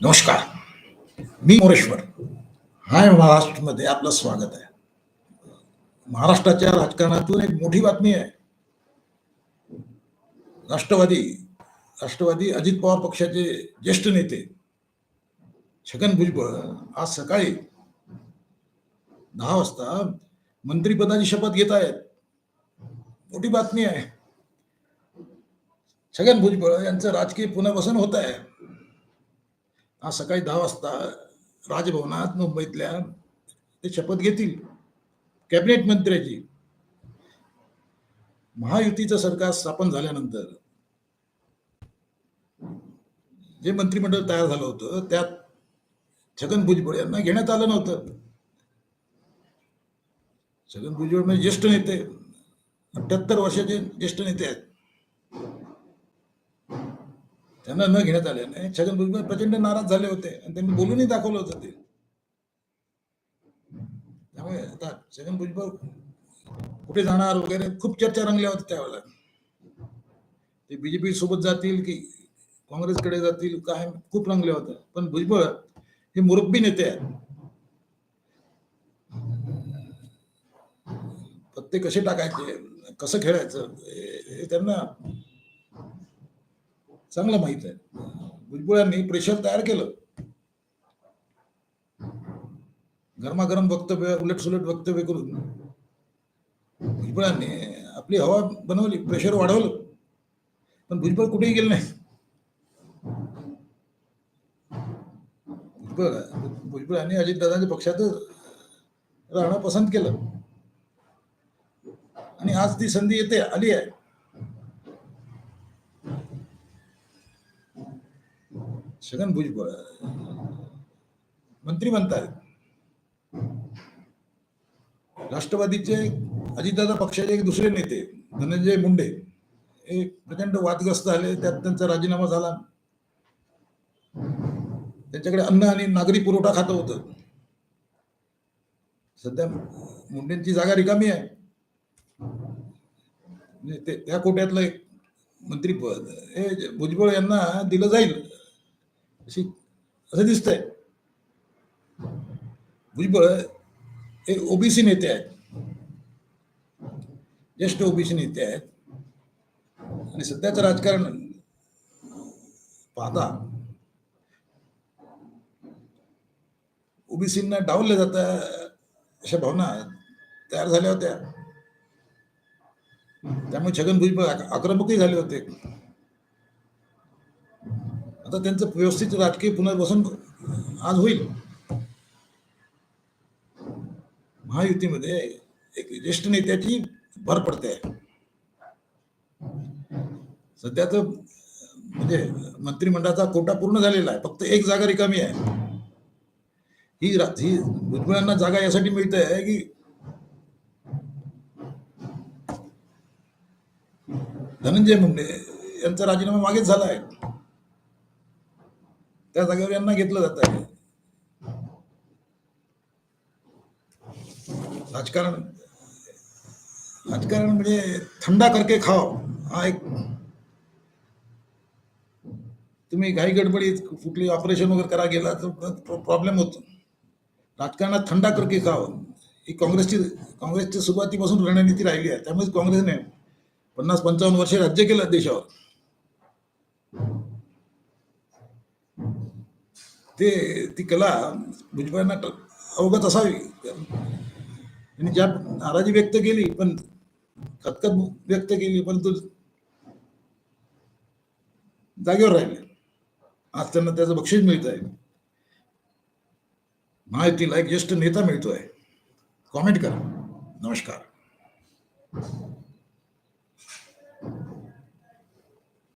नमस्कार. मी मोरेश्वर. हाय महाराष्ट्रमध्ये आपलं स्वागत आहे. महाराष्ट्राच्या राजकारणातून एक मोठी बातमी आहे. राष्ट्रवादी राष्ट्रवादी अजित पवार पक्षाचे ज्येष्ठ नेते छगन भुजबळ आज सकाळी दहा वाजता मंत्रिपदाची शपथ घेत आहेत. मोठी बातमी आहे. छगन भुजबळ यांचं राजकीय पुनर्वसन होत आहे. आज सकाळी दहा वाजता राजभवनात मुंबईतल्या ते शपथ घेतील. कॅबिनेट मंत्र्याची. महायुतीचं सरकार स्थापन झाल्यानंतर जे मंत्रिमंडळ तयार झालं होतं त्यात छगन भुजबळ यांना घेण्यात आलं नव्हतं. छगन भुजबळ म्हणजे ज्येष्ठ नेते. अठ्याहत्तर वर्षाचे ज्येष्ठ नेते आहेत. त्यांना न घेण्यात आल्याने छगन भुजबळ प्रचंड नाराज झाले होते. आणि त्यांनी बोलूनही दाखवलं होतं ते. त्यामुळे आता छगन भुजबळ कुठे जाणार वगैरे खूप चर्चा रंगल्या होत्या त्यावेळेला. ते बीजेपी सोबत जातील की काँग्रेसकडे जातील काय खूप रंगल्या होत्या. पण भुजबळ हे मुरब्बी नेते आहेत. पत्ते कसे टाकायचे कसं खेळायचं हे हे त्यांना चांगलं माहीत आहे. भुजबळांनी प्रेशर तयार केलं. गरमागरम वक्तव्य उलट सुलट वक्तव्य करून भुजबळांनी आपली हवा बनवली प्रेशर वाढवलं. पण भुजबळ कुठेही गेलं नाही. भुजबळ भुजबळांनी अजितदादांच्या पक्षात राहणं पसंत केलं. आणि आज ती संधी येते आली आहे. छगन भुजबळ मंत्री म्हणतात राष्ट्रवादीचे अजितदादा पक्षाचे एक दुसरे नेते धनंजय मुंडे हे प्रचंड वादग्रस्त झाले त्यात त्यांचा राजीनामा झाला. त्यांच्याकडे अन्न आणि नागरी पुरवठा खातं होतं. सध्या मुंडेंची जागा रिकामी आहे. म्हणजे ते त्या कोट्यातलं एक मंत्रीपद हे भुजबळ यांना दिलं जाईल. अशी असं दिसतंय. भुजबळ हे ओबीसी नेते आहेत. ज्येष्ठ ओबीसी नेते आहेत. आणि सध्याचं राजकारण पाहता ओबीसींना डावलं जात अशा भावना तयार झाल्या होत्या. त्यामुळे छगन भुजबळ आक्रमकही झाले होते. आता त्यांचं व्यवस्थित राजकीय पुनर्वसन आज होईल. महायुतीमध्ये एक ज्येष्ठ नेत्याची भर पडते. सध्या तर म्हणजे मंत्रिमंडळाचा कोटा पूर्ण झालेला आहे. फक्त एक जागा रिकामी आहे. ही ही भुजबळांना जागा यासाठी मिळते आहे की धनंजय मुंडे यांचा राजीनामा मागेच झाला आहे. त्या जागेवर यांना घेतलं जात. आहे राजकारण राजकारण म्हणजे थंडा करके खाव हा एक. तुम्ही घाई गडबडीत कुठली ऑपरेशन वगैरे करा गेला तर प्रॉब्लेम होतो. राजकारणात थंडा करके खाव ही काँग्रेसची काँग्रेसच्या सुरुवातीपासून रणनीती राहिली आहे. त्यामुळे काँग्रेसने पन्नास पंचावन्न वर्षे राज्य केलं देशावर. ते ती कला भुजबळांना अवगत असावी. त्यांनी ज्या नाराजी व्यक्त केली पण खतखत व्यक्त केली परंतु जागेवर राहिले. आज त्यांना त्याचं बक्षीस मिळत आहे महायुतीला एक ज्येष्ठ नेता मिळतोय. कॉमेंट करा. नमस्कार.